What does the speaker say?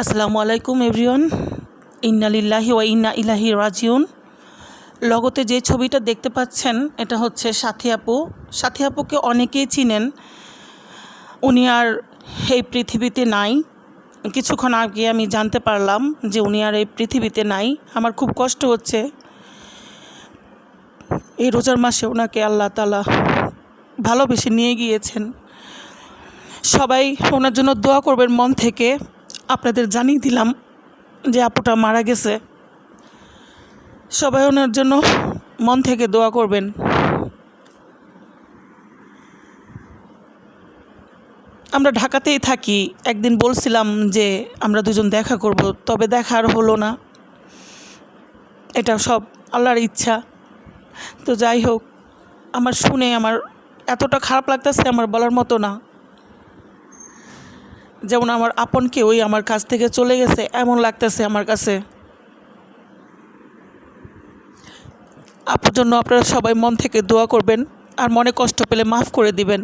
আসসালামু আলাইকুম এভরিওয়ান। ইন্নালিল্লাহি ওয়া ইন্না ইলাহি রাজিউন। লগতে যে ছবিটা দেখতে পাচ্ছেন, এটা হচ্ছে সাথী আপু। সাথী আপুকে অনেকেই চিনেন। উনি আর এই পৃথিবীতে নাই। কিছুক্ষণ আগে আমি জানতে পারলাম যে উনি আর এই পৃথিবীতে নাই। আমার খুব কষ্ট হচ্ছে। এই রোজার মাসে ওনাকে আল্লাহ তালা ভালোবেসে নিয়ে গিয়েছেন। সবাই ওনার জন্য দোয়া করবেন মন থেকে। আপনাদের জানিয়ে দিলাম যে আপুটা মারা গেছে। সবাই ওনার জন্য মন থেকে দোয়া করবেন। আমরা ঢাকাতেই থাকি। একদিন বলছিলাম যে আমরা দুজন দেখা করব, তবে দেখা আর হলো না। এটা সব আল্লাহর ইচ্ছা। তো যাই হোক, আমার শুনে আমার এতটা খারাপ লাগতেছে, আমার বলার মতো না। যেমন আমার আপন কেউই আমার কাছ থেকে চলে গেছে, এমন লাগতেছে আমার কাছে। আপনার জন্য আপনারা সবাই মন থেকে দোয়া করবেন, আর মনে কষ্ট পেলে মাফ করে দিবেন।